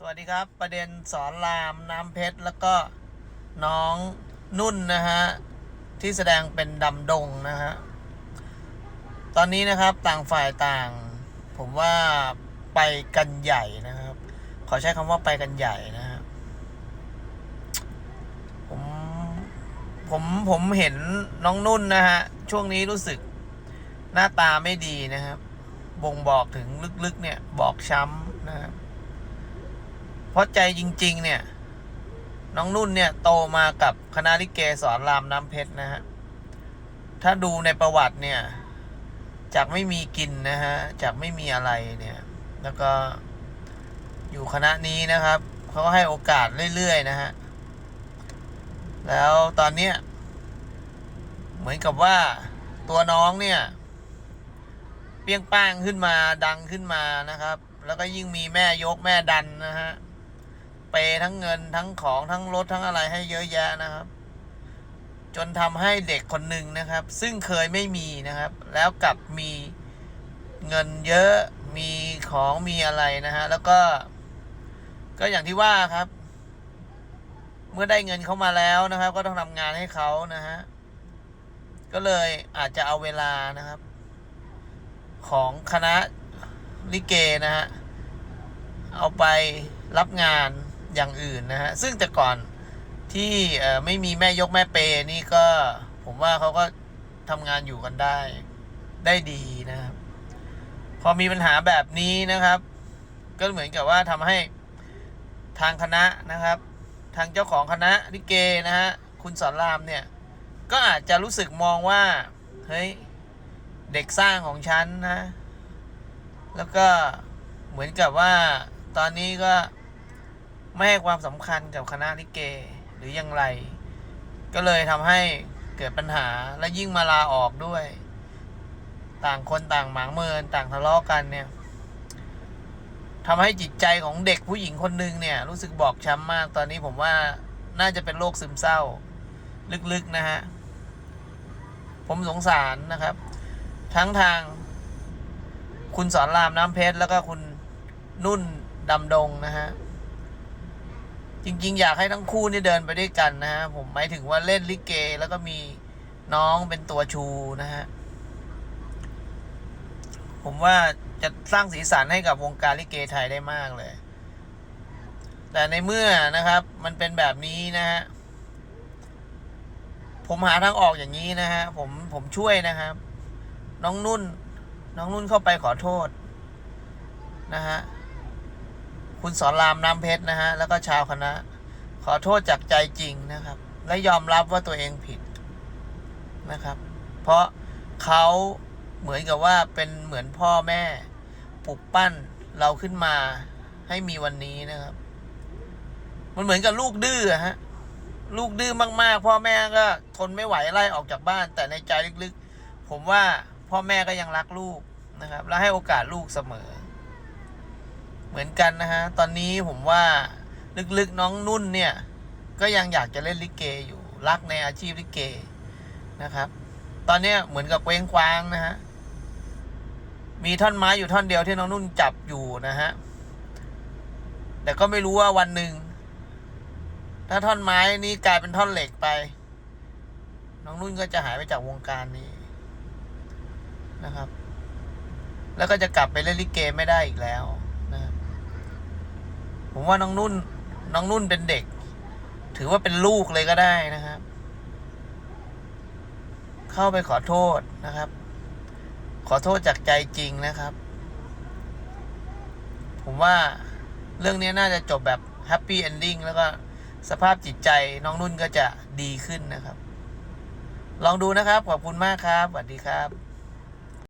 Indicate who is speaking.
Speaker 1: สวัสดีครับประเด็นสอนรามน้ำเพชรแล้วก็น้องนุ่นนะฮะ ที่แสดงเป็นดำดงนะฮะ ตอนนี้นะครับต่างฝ่ายต่าง ผมว่าไปกันใหญ่นะครับ ขอใช้คำว่าไปกันใหญ่นะฮะผมผมผมเห็นน้องนุ่นนะฮะ ช่วงนี้รู้สึกหน้าตาไม่ดีนะครับ บ่งบอกถึงลึกๆเนี่ยบอกช้ำนะครับ เพราะใจจริง ๆ เนี่ย น้องนุ่นเนี่ยโตมากับคณะลิเกสอนรามน้ำเพชรนะฮะ ถ้าดูในประวัติเนี่ย จากไม่มีกินนะฮะ จากไม่มีอะไรเนี่ย แล้วก็อยู่คณะนี้นะครับเขาก็ให้โอกาสเรื่อยๆนะฮะ แล้วตอนเนี้ยเหมือนกับว่าตัวน้องเนี่ย เปี้ยงป้างขึ้นมาดังขึ้นมานะครับ แล้วก็ยิ่งมีแม่ยกแม่ดันนะฮะ เปทั้งเงินทั้งของทั้งรถทั้งอะไรให้เยอะแยะนะครับ จนทำให้เด็กคนหนึ่งนะครับ ซึ่งเคยไม่มีนะครับ แล้วกลับมีเงินเยอะมีของมีอะไรนะฮะแล้วก็ ก็อย่างที่ว่าครับ เมื่อได้เงินเข้ามาแล้วนะครับ ก็ต้องทำงานให้เขานะฮะก็เลยอาจจะเอาเวลานะครับ ของคณะลิเกนะฮะเอาไปรับงาน อย่างอื่นนะฮะ ซึ่งแต่ก่อนที่ไม่มีแม่ยกแม่เปย์นี่ก็ผมว่าเขาก็ทำงานอยู่กันได้ได้ดีนะครับ พอมีปัญหาแบบนี้นะครับ ก็เหมือนกับว่าทำให้ทางคณะนะครับ ทางเจ้าของคณะลิเกนะฮะคุณสอนรามเนี่ย ก็อาจจะรู้สึกมองว่า เฮ้ย เด็กสร้างของฉันนะ แล้วก็เหมือนกับว่าตอนนี้ก็ ไม่ให้ความสำคัญกับคณะลิเกหรืออย่างไร ก็เลยทำให้เกิดปัญหาและยิ่งมาลาออกด้วย ต่างคนต่างหมางเมินต่างทะเลาะกันเนี่ยทำให้จิตใจของเด็กผู้หญิงคนหนึ่งเนี่ย รู้สึกบอบช้ำมากตอนนี้ผมว่าน่าจะเป็นโรคซึมเศร้า ลึกๆนะฮะ ผมสงสารนะครับ ทั้งทาง คุณสอนรามน้ำเพชรแล้วก็คุณนุ่นดำดงนะฮะ จริง ๆ อยากให้ทั้งคู่นี่เดินไปด้วยกันนะฮะผมหมายถึงว่าเล่นลิเก แล้วก็มีน้องเป็นตัวชูนะฮะผมว่าจะสร้างสีสันให้กับวงการลิเกไทยได้มากเลย แต่ในเมื่อนะครับ มันเป็นแบบนี้นะฮะผมหาทางออกอย่างนี้นะฮะผมผมช่วยนะครับ น้องนุ่น น้องนุ่นเข้าไปขอโทษนะฮะ คุณสอนรามน้ำเพชรนะฮะ แล้วก็ชาวคณะ ขอโทษจากใจจริงนะครับ และยอมรับว่าตัวเองผิดนะครับ เพราะเขาเหมือนกับว่าเป็นเหมือนพ่อแม่ปลุกปั้นเราขึ้นมาให้มีวันนี้นะครับ มันเหมือนกับลูกดื้อฮะ ลูกดื้อมากๆ พ่อแม่ก็ทนไม่ไหวไล่ออกจากบ้าน แต่ในใจลึกๆ ผมว่าพ่อแม่ก็ยังรักลูกนะครับ และให้โอกาสลูกเสมอ เหมือนกันนะฮะ ตอนนี้ผมว่าลึกๆน้องนุ่นเนี่ย ก็ยังอยากจะเล่นลิเกอยู่รักในอาชีพลิเกนะครับ ตอนนี้เหมือนกับเคว้งคว้างนะฮะ มีท่อนไม้อยู่ท่อนเดียวที่น้องนุ่นจับอยู่นะฮะ แต่ก็ไม่รู้ว่าวันหนึ่งถ้าท่อนไม้นี้กลายเป็นท่อนเหล็กไป น้องนุ่นก็จะหายไปจากวงการนี้นะครับ แล้วก็จะกลับไปเล่นลิเกไม่ได้อีกแล้ว ผมว่าน้องนุ่น น้องนุ่นเป็นเด็ก ถือว่าเป็นลูกเลยก็ได้นะครับ เข้าไปขอโทษนะครับ ขอโทษจากใจจริงนะครับ ผมว่าเรื่องนี้น่าจะจบแบบแฮปปี้เอนดิ้งแล้วก็สภาพจิตใจน้องนุ่นก็จะดีขึ้นนะครับ ลองดูนะครับ ขอบคุณมากครับสวัสดีครับ